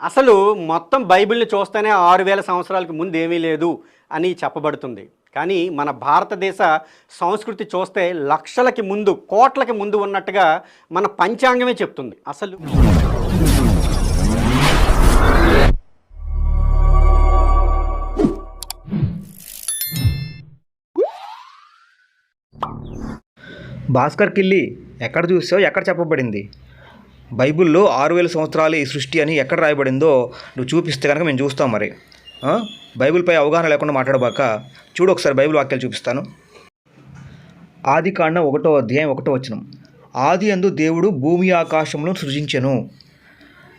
అసలు మొత్తం బైబిల్ని చూస్తేనే ఆరు వేల సంవత్సరాలకు ముందు ఏమీ లేదు అని చెప్పబడుతుంది. కానీ మన భారతదేశ సంస్కృతి చూస్తే లక్షలకి ముందు కోట్లకి ముందు ఉన్నట్టుగా మన పంచాంగమే చెప్తుంది. అసలు భాస్కర్ కిల్లి ఎక్కడ చూసావు ఎక్కడ చెప్పబడింది? బైబిల్లో ఆరు వేల సంవత్సరాలు ఈ సృష్టి అని ఎక్కడ రాయబడిందో నువ్వు చూపిస్తే కనుక మేము చూస్తాం మరి. బైబిల్పై అవగాహన లేకుండా మాట్లాడబాక చూడు ఒకసారి బైబిల్ వాక్యాలు చూపిస్తాను. ఆది కాండం ఒకటో అధ్యాయం ఒకటో వచనం. ఆది అందు దేవుడు భూమి ఆకాశంలో సృజించెను.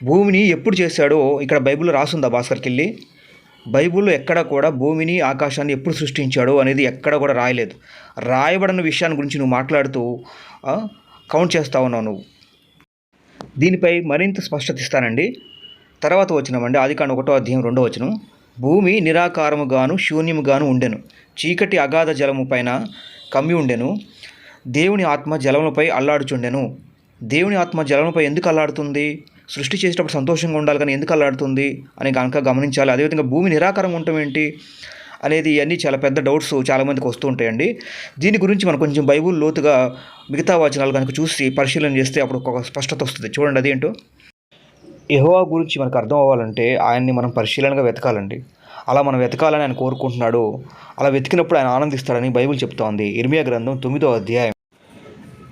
భూమిని ఎప్పుడు చేశాడో ఇక్కడ బైబిల్లో రాసుందా భాస్కర్కి వెళ్ళి బైబిల్లో ఎక్కడ కూడా భూమిని ఆకాశాన్ని ఎప్పుడు సృష్టించాడో అనేది ఎక్కడ కూడా రాయలేదు. రాయబడిన విషయాన్ని గురించి నువ్వు మాట్లాడుతూ కౌంట్ చేస్తా ఉన్నావు నువ్వు. దీనిపై మరింత స్పష్టత ఇస్తానండి. తర్వాత వచ్చినామండి ఆదికాండ ఒకటో అధ్యాయం రెండో వచనం. భూమి నిరాకారముగాను శూన్యముగాను ఉండెను. చీకటి అగాధ జలము పైన కమ్మి ఉండెను. దేవుని ఆత్మ జలములపై అల్లాడుచుండెను. దేవుని ఆత్మ జలములపై ఎందుకు అల్లాడుతుంది? సృష్టి చేసేటప్పుడు సంతోషంగా ఉండాలి కానీ ఎందుకు అల్లాడుతుంది? అని కనుక గమనించాలి. అదేవిధంగా భూమి నిరాకారం ఉండటం ఏంటి? అనేది ఇవన్నీ చాలా పెద్ద డౌట్స్ చాలామందికి వస్తూ ఉంటాయండి. దీని గురించి మనం కొంచెం బైబుల్ లోతుగా మిగతా వచనాలు కనుక చూసి పరిశీలన చేస్తే అప్పుడు ఒక స్పష్టత వస్తుంది. చూడండి అదేంటో. యహోవా గురించి మనకు అర్థం అవ్వాలంటే ఆయన్ని మనం పరిశీలనగా వెతకాలండి. అలా మనం వెతకాలని ఆయన కోరుకుంటున్నాడు. అలా వెతికినప్పుడు ఆయన ఆనందిస్తాడని బైబిల్ చెప్తోంది. ఇర్మియా గ్రంథం తొమ్మిదో అధ్యాయం.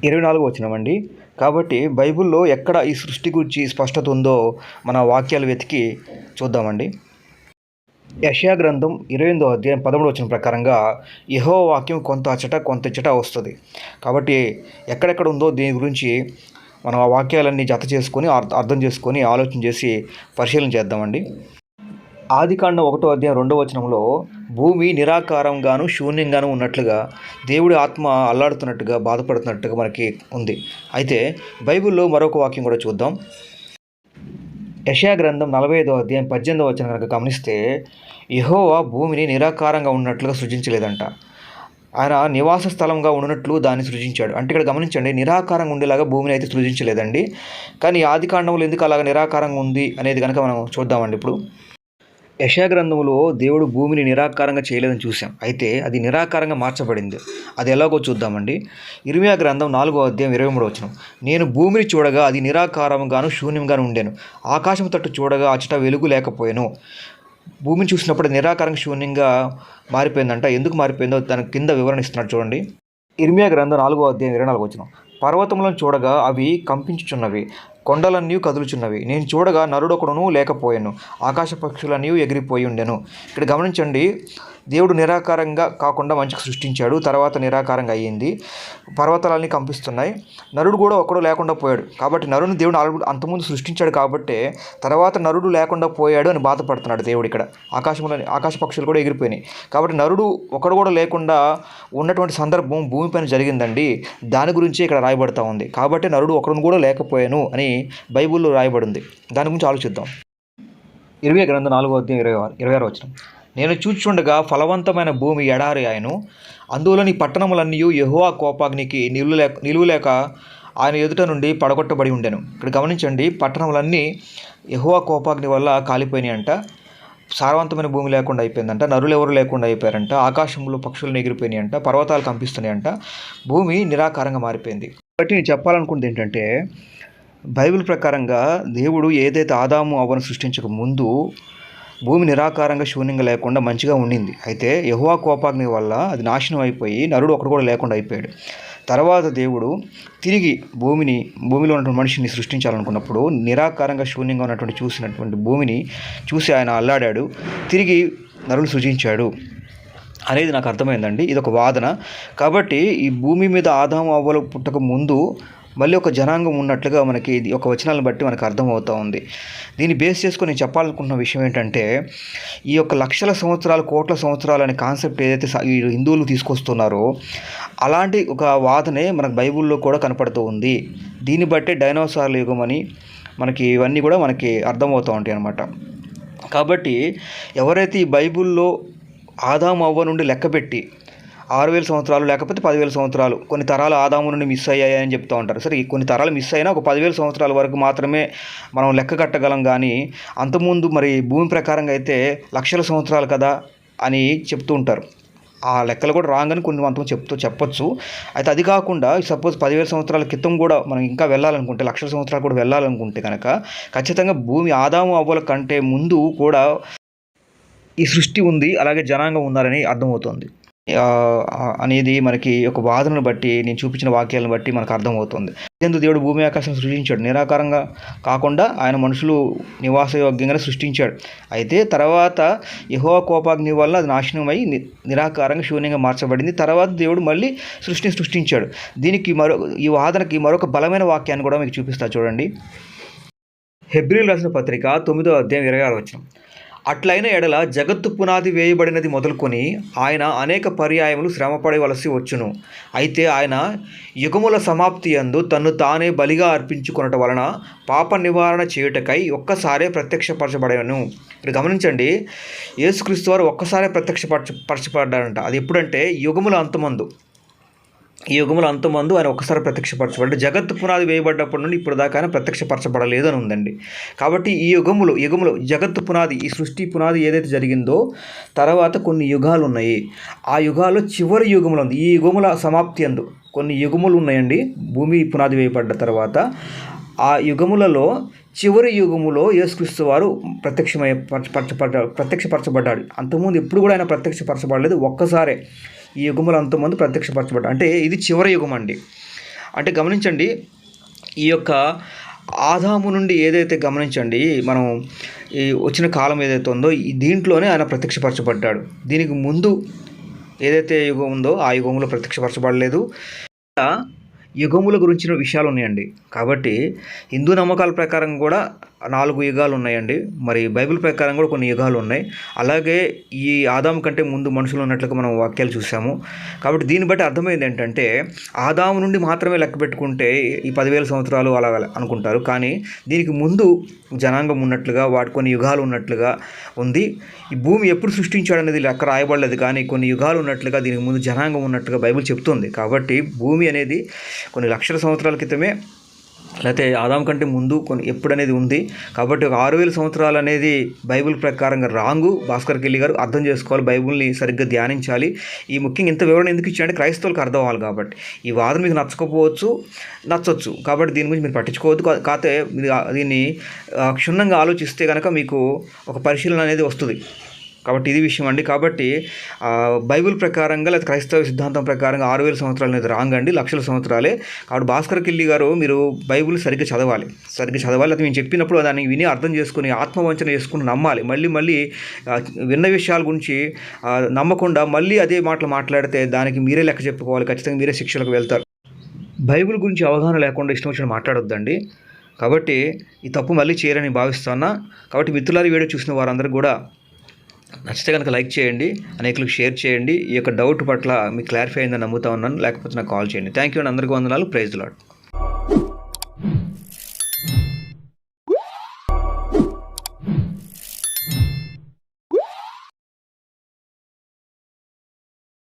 ఇరవై నాలుగు వచ్చినామండి కాబట్టి బైబిల్లో ఎక్కడ ఈ సృష్టి గురించి స్పష్టత ఉందో మన వాక్యాలు వెతికి చూద్దామండి. యషయా గ్రంథం ఇరవై ఎనిమిదో అధ్యాయం పదమూడు వచ్చిన ప్రకారంగా యహో వాక్యం కొంత అచ్చట కొంత ఇచ్చట వస్తుంది. కాబట్టి ఎక్కడెక్కడ ఉందో దీని గురించి మనం ఆ వాక్యాలన్నీ జత చేసుకొని అర్థం చేసుకొని ఆలోచన చేసి పరిశీలన చేద్దామండి. ఆదికాండం ఒకటో అధ్యాయం రెండో వచనంలో భూమి నిరాకారంగాను శూన్యంగాను ఉన్నట్లుగా దేవుడి ఆత్మ అల్లాడుతున్నట్టుగా బాధపడుతున్నట్టుగా మనకి ఉంది. అయితే బైబిల్లో మరొక వాక్యం కూడా చూద్దాం. యషయా గ్రంథం నలభై ఐదో అధ్యాయం పద్దెనిమిదో వచ్చిన కనుక గమనిస్తే యహోవా భూమిని నిరాకారంగా ఉన్నట్లుగా సృజించలేదంట. ఆయన నివాస స్థలంగా ఉన్నట్లు దాన్ని సృజించాడు. అంటే ఇక్కడ గమనించండి నిరాకారంగా ఉండేలాగా భూమిని అయితే సృజించలేదండి. కానీ ఆది కాండంలో ఎందుకు అలాగ నిరాకారంగా ఉంది అనేది కనుక మనం చూద్దామండి ఇప్పుడు. యశా గ్రంథంలో దేవుడు భూమిని నిరాకారంగా చేయలేదని చూసాం అయితే అది నిరాకారంగా మార్చబడింది. అది ఎలాగో చూద్దామండి. ఇర్మియా గ్రంథం నాలుగో అధ్యాయం ఇరవై మూడు వచ్చిన నేను భూమిని చూడగా అది నిరాకారంగాను శూన్యంగాను ఉండేను. ఆకాశం తట్టు చూడగా అచ్చట వెలుగు లేకపోయాను. భూమిని చూసినప్పుడు నిరాకారంగా శూన్యంగా మారిపోయిందంట. ఎందుకు మారిపోయిందో దాని కింద వివరణ ఇస్తున్నాడు చూడండి. ఇర్మియా గ్రంథం నాలుగో అధ్యాయం ఇరవై నాలుగు వచ్చిన పర్వతములను చూడగా అవి కంపించుచున్నవి. కొండలన్నీ కదులుచున్నవి. నేను చూడగా నరుడొకడును లేకపోయాను. ఆకాశ పక్షులన్నీ ఎగిరిపోయి ఉండెను ఇక్కడ గమనించండి దేవుడు నిరాకారంగా కాకుండా మంచిగా సృష్టించాడు తర్వాత నిరాకారంగా అయ్యింది పర్వతాలన్నీ కంపిస్తున్నాయి. నరుడు కూడా ఒకడు లేకుండా పోయాడు. కాబట్టి నరుని దేవుడు ఆల్రెడీ అంతకుముందు సృష్టించాడు కాబట్టి తర్వాత నరుడు లేకుండా పోయాడు అని బాధపడుతున్నాడు దేవుడు ఇక్కడ. ఆకాశంలో ఆకాశ పక్షులు కూడా ఎగిరిపోయినాయి. కాబట్టి నరుడు ఒకడు కూడా లేకుండా ఉన్నటువంటి సందర్భం భూమిపైన జరిగిందండి. దాని గురించి ఇక్కడ రాయబడతా ఉంది. కాబట్టి నరుడు ఒకడు కూడా లేకపోయాను అని బైబిల్లో రాయబడింది. దాని గురించి ఆలోచిద్దాం. ఇరవై గ్రంథం నాలుగో అధ్యాయం ఇరవై ఆరు ఇరవై ఆరు వచ్చిన నేను చూచుండగా ఫలవంతమైన భూమి ఎడారి ఆయను అందులోని పట్టణములన్నీ యహువా కోపాగ్నికి నిలువ లేక నిలువ లేక ఆయన ఎదుట నుండి పడగొట్టబడి ఉండెను. ఇక్కడ గమనించండి పట్టణములన్నీ యహువా కోపాగ్ని వల్ల కాలిపోయినాయంట. అంట సారవంతమైన భూమి లేకుండా అయిపోయిందంట. నరులు ఎవరు లేకుండా అయిపోయారంట. ఆకాశంలో పక్షులు ఎగిరిపోయినాయంట. పర్వతాలు కంపిస్తున్నాయంట. భూమి నిరాకారంగా మారిపోయింది. కాబట్టి నేను చెప్పాలనుకుంది ఏంటంటే బైబిల్ ప్రకారంగా దేవుడు ఏదైతే ఆదాము అవ్వను సృష్టించక ముందు భూమి నిరాకారంగా శూన్యంగా లేకుండా మంచిగా ఉండింది. అయితే యహువా కోపాగ్ని వల్ల అది నాశనం అయిపోయి నరుడు ఒకడు కూడా లేకుండా అయిపోయాడు. తర్వాత దేవుడు తిరిగి భూమిని భూమిలో ఉన్నటువంటి మనిషిని సృష్టించాలనుకున్నప్పుడు నిరాకారంగా శూన్యంగా ఉన్నటువంటి చూసినటువంటి భూమిని చూసి ఆయన అల్లాడాడు. తిరిగి నరుడు సృజించాడు. అనేది నాకు అర్థమైందండి. ఇది ఒక వాదన. కాబట్టి ఈ భూమి మీద ఆదాము అవ్వలు పుట్టక ముందు మళ్ళీ ఒక జనాంగం ఉన్నట్లుగా మనకి ఇది ఒక వచనాలను బట్టి మనకు అర్థమవుతూ ఉంది. దీన్ని బేస్ చేసుకొని నేను చెప్పాలనుకుంటున్న విషయం ఏంటంటే ఈ యొక్క లక్షల సంవత్సరాలు కోట్ల సంవత్సరాలు అనే కాన్సెప్ట్ ఏదైతే ఈ హిందువులు తీసుకొస్తున్నారో అలాంటి ఒక వాదనే మనకు బైబిల్లో కూడా కనపడుతూ ఉంది. దీన్ని బట్టే డైనోసార్ల యుగం అని మనకి ఇవన్నీ కూడా మనకి అర్థమవుతూ ఉంటాయి అన్నమాట. కాబట్టి ఎవరైతే ఈ బైబిల్లో ఆదాము అవ్వ నుండి లెక్కపెట్టి ఆరు వేల సంవత్సరాలు లేకపోతే పదివేల సంవత్సరాలు. కొన్ని తరాలు ఆదాము నుండి మిస్ అయ్యాయి అని చెప్తూ ఉంటారు. సరే కొన్ని తరాలు మిస్ అయినా ఒక పదివేల సంవత్సరాల వరకు మాత్రమే మనం లెక్క కట్టగలం కానీ అంతకుముందు మరి భూమి ప్రకారంగా అయితే లక్షల సంవత్సరాలు కదా అని చెప్తూ ఉంటారు. ఆ లెక్కలు కూడా రాంగ్ అని కొన్ని కొంతమంది చెప్తూ చెప్పొచ్చు. అయితే అది కాకుండా సపోజ్ పదివేల సంవత్సరాల క్రితం కూడా మనం ఇంకా వెళ్ళాలనుకుంటే లక్షల సంవత్సరాలు కూడా వెళ్ళాలనుకుంటే కనుక ఖచ్చితంగా భూమి ఆదాము అవ్వల కంటే ముందు కూడా ఈ సృష్టి ఉంది అలాగే జనాంగం ఉన్నారని అర్థమవుతుంది. అనేది మనకి ఒక వాదనను బట్టి నేను చూపించిన వాక్యాలను బట్టి మనకు అర్థమవుతుంది. ఎందుకు దేవుడు భూమి ఆకాశం సృష్టించాడు. నిరాకారంగా కాకుండా ఆయన మనుషులు నివాసయోగ్యంగానే సృష్టించాడు. అయితే తర్వాత యహో కోపాగ్ని వల్ల అది నాశనమై నిరాకారంగా శూన్యంగా మార్చబడింది. తర్వాత దేవుడు మళ్ళీ సృష్టిని సృష్టించాడు. దీనికి మరో ఈ వాదనకి మరొక బలమైన వాక్యాన్ని కూడా మీకు చూపిస్తా చూడండి. హెబ్రిల్ రాసిన పత్రిక తొమ్మిదో అధ్యాయం ఇరవై ఆరు వచ్చిన అట్లైన ఎడల జగత్తు పునాది వేయబడినది మొదలుకొని ఆయన అనేక పర్యాయములు శ్రమపడవలసి వచ్చును. అయితే ఆయన యుగముల సమాప్తి యందు తన్ను తానే బలిగా అర్పించుకున్నట వలన పాప నివారణ చేయుటకై ఒక్కసారే ప్రత్యక్షపరచబడను. ఇక్కడ గమనించండి యేసుక్రీస్తు వారు ఒక్కసారే ప్రత్యక్షపరచ పరచబడ్డారంట. అది ఎప్పుడంటే యుగముల అంతమందు. ఈ యుగముల అంతమందు ఆయన ఒక్కసారి ప్రత్యక్షపరచబడ్డాడు. జగత్తు పునాది వేయబడ్డప్పటి నుండి ఇప్పుడు దాకా ఆయన ప్రత్యక్షపరచబడలేదు అని ఉందండి. కాబట్టి ఈ యుగములు యుగములు జగత్తు పునాది ఈ సృష్టి పునాది ఏదైతే జరిగిందో తర్వాత కొన్ని యుగాలు ఉన్నాయి ఆ యుగాల్లో చివరి యుగములు ఉంది ఈ యుగముల సమాప్తి అందు కొన్ని యుగములు ఉన్నాయండి. భూమి పునాది వేయబడ్డ తర్వాత ఆ యుగములలో చివరి యుగములో యేసుక్రీస్తు వారు ప్రత్యక్షమై పరచ- ప్రత్యక్షపరచబడ్డాడు. అంతకుముందు ఎప్పుడు కూడా ఆయన ప్రత్యక్షపరచబడలేదు. ఒక్కసారే ఈ యుగములు అంతమంది ప్రత్యక్షపరచబడ్డారు. అంటే ఇది చివరి యుగం అండి అంటే గమనించండి ఈ యొక్క ఆదాము నుండి ఏదైతే గమనించండి మనం ఈ వచ్చిన కాలం ఏదైతే ఉందో ఈ దీంట్లోనే ఆయన ప్రత్యక్షపరచబడ్డాడు. దీనికి ముందు ఏదైతే యుగం ఉందో ఆ యుగంలో ప్రత్యక్షపరచబడలేదు. యుగముల గురించిన విషయాలు ఉన్నాయండి. కాబట్టి హిందూ నమ్మకాల ప్రకారం కూడా నాలుగు యుగాలు ఉన్నాయండి. మరి బైబిల్ ప్రకారం కూడా కొన్ని యుగాలు ఉన్నాయి. అలాగే ఈ ఆదాము కంటే ముందు మనుషులు ఉన్నట్లుగా మనం వాక్యాలు చూసాము. కాబట్టి దీన్ని బట్టి అర్థమైంది ఏంటంటే ఆదాము నుండి మాత్రమే లెక్క పెట్టుకుంటే ఈ పదివేల సంవత్సరాలు అలా అనుకుంటారు. కానీ దీనికి ముందు జనాంగం ఉన్నట్లుగా వాటి కొన్ని యుగాలు ఉన్నట్లుగా ఉంది. ఈ భూమి ఎప్పుడు సృష్టించాడనేది లెక్క రాయబడలేదు. కానీ కొన్ని యుగాలు ఉన్నట్లుగా దీనికి ముందు జనాంగం ఉన్నట్టుగా బైబిల్ చెప్తుంది. కాబట్టి భూమి అనేది కొన్ని లక్షల సంవత్సరాల క్రితమే లేకపోతే ఆదాం కంటే ముందు కొన్ని ఎప్పుడనేది ఉంది. కాబట్టి ఒక ఆరు వేల సంవత్సరాలు అనేది బైబిల్ ప్రకారంగా రాంగు. భాస్కర్ కెల్లి గారు అర్థం చేసుకోవాలి బైబిల్ని సరిగ్గా ధ్యానించాలి. ఈ ముఖ్యంగా ఇంత వివరణ ఎందుకు ఇచ్చాడంటే క్రైస్తవులకు అర్థం అవ్వాలి కాబట్టి. ఈ వాదన మీకు నచ్చకపోవచ్చు నచ్చవచ్చు కాబట్టి దీని గురించి మీరు పట్టించుకోవద్దు. కాకపోతే దీన్ని క్షుణ్ణంగా ఆలోచిస్తే కనుక మీకు ఒక పరిశీలన అనేది వస్తుంది. కాబట్టి ఇది విషయం అండి. కాబట్టి బైబిల్ ప్రకారంగా లేదా క్రైస్తవ సిద్ధాంతం ప్రకారంగా ఆరు వేల సంవత్సరాలు అనేది రాంగ్ అండి లక్షల సంవత్సరాలే. కాబట్టి భాస్కర్ కిల్లి గారు మీరు బైబిల్ సరిగ్గా చదవాలి. సరిగ్గా చదవాలి. అది మేము చెప్పినప్పుడు దాన్ని విని అర్థం చేసుకుని ఆత్మవంచన చేసుకుని నమ్మాలి. మళ్ళీ మళ్ళీ విన్న విషయాల గురించి నమ్మకుండా మళ్ళీ అదే మాటలు మాట్లాడితే దానికి మీరే లెక్క చెప్పుకోవాలి. ఖచ్చితంగా మీరే శిక్షలకు వెళ్తారు. బైబిల్ గురించి అవగాహన లేకుండా ఇష్టం వచ్చిన మాట్లాడొద్దండి. కాబట్టి ఈ తప్పు మళ్ళీ చేయరని భావిస్తున్నా. కాబట్టి మిత్రులారి వీడియో చూసిన వారందరూ కూడా నచ్చితే కనుక లైక్ చేయండి అనేకులకు షేర్ చేయండి. ఈ యొక్క డౌట్ పట్ల మీకు క్లారిఫై అయిందని నమ్ముతా ఉన్నాను. లేకపోతే నాకు కాల్ చేయండి. థ్యాంక్ యూ అండి. అందరికీ వందనాలు. Praise lord